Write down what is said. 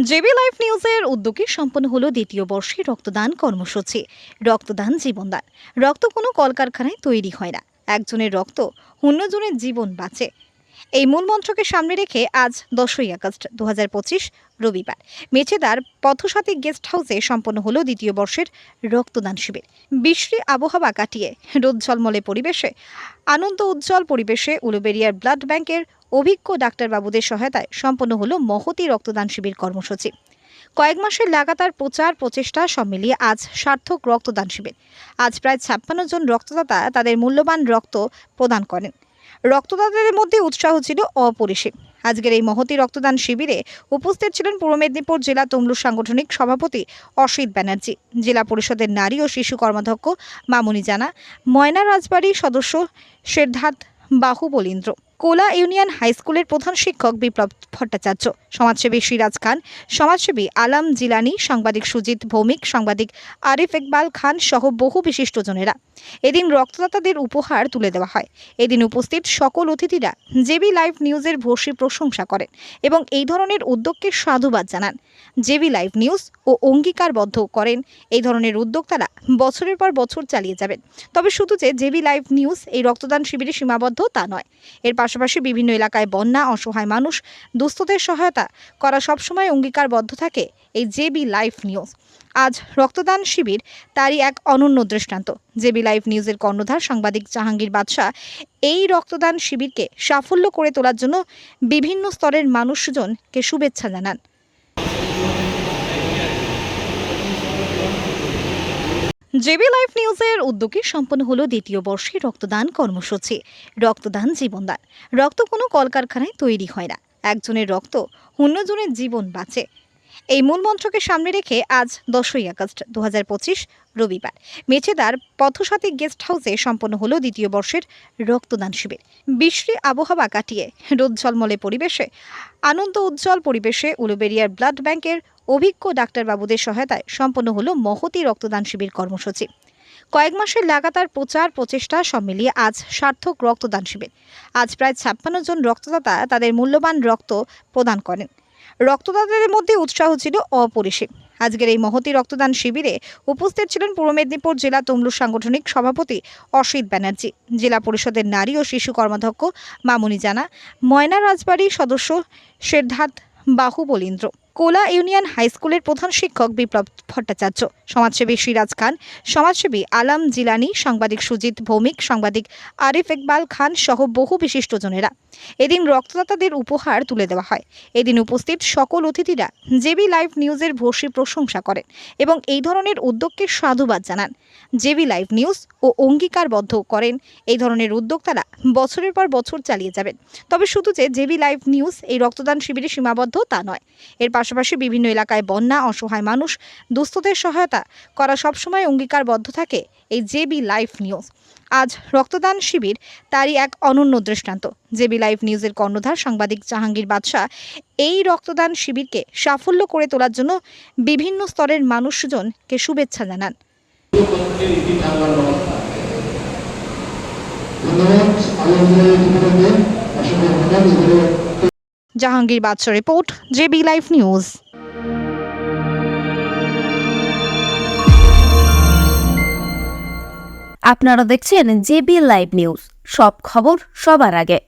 JB life নিউজের উদ্যোগে সম্পন্ন হলো দ্বিতীয় বর্ষে রক্তদান কর্মসূচি। রক্তদান জীবনদান। রক্ত কোনো কলকারখানায় তৈরি হয় না। একজনের রক্ত অন্যজনের জীবন বাঁচে। এই মূল মন্ত্রকে সামনে রেখে আজ দশই আগস্ট দু হাজার পঁচিশ রবিবার। মেচেদার পথসাথী গেস্ট হাউসে সম্পন্ন হলো দ্বিতীয় বর্ষের রক্তদান শিবির। বিশ্রী আবহাওয়া কাটিয়ে রোদ ঝলমলে পরিবেশে, আনন্দ উজ্জ্বল পরিবেশে উলুবেরিয়ার ব্লাড ব্যাংকের অভিজ্ঞ ডাক্তারবাবুদের সহায়তায় সম্পন্ন হলো মহতি রক্তদান শিবির কর্মসূচি। কয়েক মাসের লাগাতার প্রচার প্রচেষ্টা সব মিলিয়ে আজ সার্থক রক্তদান শিবির। আজ প্রায় ছাপ্পান্ন জন রক্তদাতা তাদের মূল্যবান রক্ত প্রদান করেন। রক্তদাতাদের মধ্যে উৎসাহ ছিল অপরিসীম। আজকের এই মহতি রক্তদান শিবিরে উপস্থিত ছিলেন পূর্ব মেদিনীপুর জেলা তমলুক সাংগঠনিক সভাপতি অসিত ব্যানার্জি, জেলা পরিষদের নারী ও শিশু কর্মাধ্যক্ষ মামুনি জানা, ময়না রাজবাড়ি সদস্য শেরধাত বাহুবলীন্দ্র। কোলা ইউনিয়ন হাই স্কুলের প্রধান শিক্ষক বিপ্লব ভট্টাচার্য, সমাজসেবী সিরাজ খান, সমাজসেবী আলাম জিলানি, সাংবাদিক সুজিত ভৌমিক, সাংবাদিক আরিফ ইকবাল খান সহ বহু বিশিষ্টজনেরা এদিন রক্তদাতাদের উপহার তুলে দেওয়া হয়। এদিন উপস্থিত সকল অতিথিরা জেবি লাইভ নিউজের ভূয়সী প্রশংসা করেন এবং এই ধরনের উদ্যোগকে সাধুবাদ জানান। জেবি লাইভ নিউজ ও অঙ্গীকারবদ্ধ করেন। এই ধরনের উদ্যোগ তারা বছরের পর বছর চালিয়ে যাবেন। তবে শুধু যে জেবি লাইভ নিউজ এই রক্তদান শিবিরে সীমাবদ্ধ তা নয়। এর পাশাপাশি বিভিন্ন এলাকায় বন্যা, অসহায় মানুষ, দুস্থদের সহায়তা করা সবসময় অঙ্গীকারবদ্ধ থাকে এই জেবি লাইভ নিউজ। আজ রক্তদান শিবির তারই এক অনন্য দৃষ্টান্ত। জেবি লাইভ নিউজের কর্ণধার সাংবাদিক জাহাঙ্গীর বাদশাহ এই রক্তদান শিবিরকে সাফল্য করে তোলার জন্য বিভিন্ন স্তরের মানুষজনকে শুভেচ্ছা জানান। জেবি লাইফ নিউজের উদ্যোগে সম্পন্ন হলো দ্বিতীয় বর্ষে রক্তদান কর্মসূচি। রক্তদান জীবনদান। রক্ত কোনো কলকারখানায় তৈরি হয় না। একজনের রক্ত অন্যজনের জীবন বাঁচে। এই মূল মন্ত্রকে সামনে রেখে আজ দশই আগস্ট দু হাজার পঁচিশ রবিবার মেছেদার পথসাথী গেস্ট হাউসে সম্পন্ন হলো দ্বিতীয় বর্ষের রক্তদান শিবির। বৃষ্টি আবহাওয়া কাটিয়ে রোদ ঝলমলে পরিবেশে, আনন্দ উজ্জ্বল পরিবেশে উলুবেরিয়ার ব্লাড ব্যাংকের অভিজ্ঞ ডাক্তারবাবুদের সহায়তায় সম্পন্ন হলো মহতি রক্তদান শিবির কর্মসূচি। কয়েক মাসের লাগাতার প্রচার প্রচেষ্টা সব মিলিয়ে আজ সার্থক রক্তদান শিবির। আজ প্রায় ছাপ্পান্ন জন রক্তদাতা তাদের মূল্যবান রক্ত প্রদান করেন। রক্তদাতাদের মধ্যে উৎসাহ ছিল অপরিসীম। আজকের এই মহতি রক্তদান শিবিরে উপস্থিত ছিলেন পূর্ব মেদিনীপুর জেলা তমলুক সাংগঠনিক সভাপতি অসিত ব্যানার্জি, জেলা পরিষদের নারী ও শিশু কর্মাধ্যক্ষ মামুনি জানা, ময়না রাজবাড়ির সদস্য শেরধাত বাহুবলীন্দ্র কোলা ইউনিয়ন হাই স্কুলের প্রধান শিক্ষক বিপ্লব ভট্টাচার্য, সমাজসেবী সিরাজ খান, সমাজসেবী আলাম জিলানি, সাংবাদিক সুজিত ভৌমিক, সাংবাদিক আরিফ ইকবাল খান সহ বহু বিশিষ্টজনেরা। এদিন রক্তদাতাদের উপহার তুলে দেওয়া হয়। এদিন উপস্থিত সকল অতিথিরা জেবি লাইভ নিউজের ভূয়সী প্রশংসা করেন এবং এই ধরনের উদ্যোগকে সাধুবাদ জানান। জেবি লাইভ নিউজ ও অঙ্গীকারবদ্ধ করেন এই ধরনের উদ্যোগ তারা বছরের পর বছর চালিয়ে যাবেন। তবে শুধু যে জেবি লাইভ নিউজ এই রক্তদান শিবিরে সীমাবদ্ধ তা নয়। এর পাশাপাশি বিভিন্ন এলাকায় বন্যা, অসহায় মানুষ, দুস্থদের সহায়তা করা সবসময় অঙ্গীকারবদ্ধ থাকে এই জেবি লাইফ নিউজ। আজ রক্তদান শিবির তারই এক অনন্য দৃষ্টান্ত। জেবি লাইভ নিউজের কর্ণধার সাংবাদিক জাহাঙ্গীর বাদশাহ এই রক্তদান শিবিরকে সাফল্য করে তোলার জন্য বিভিন্ন স্তরের মানুষজনকে শুভেচ্ছা জানান। ধন্যবাদ। Jahangir Badsha report, JB live news. আপনারা দেখছেন জেবি লাইভ নিউজ। সব খবর সবার আগে।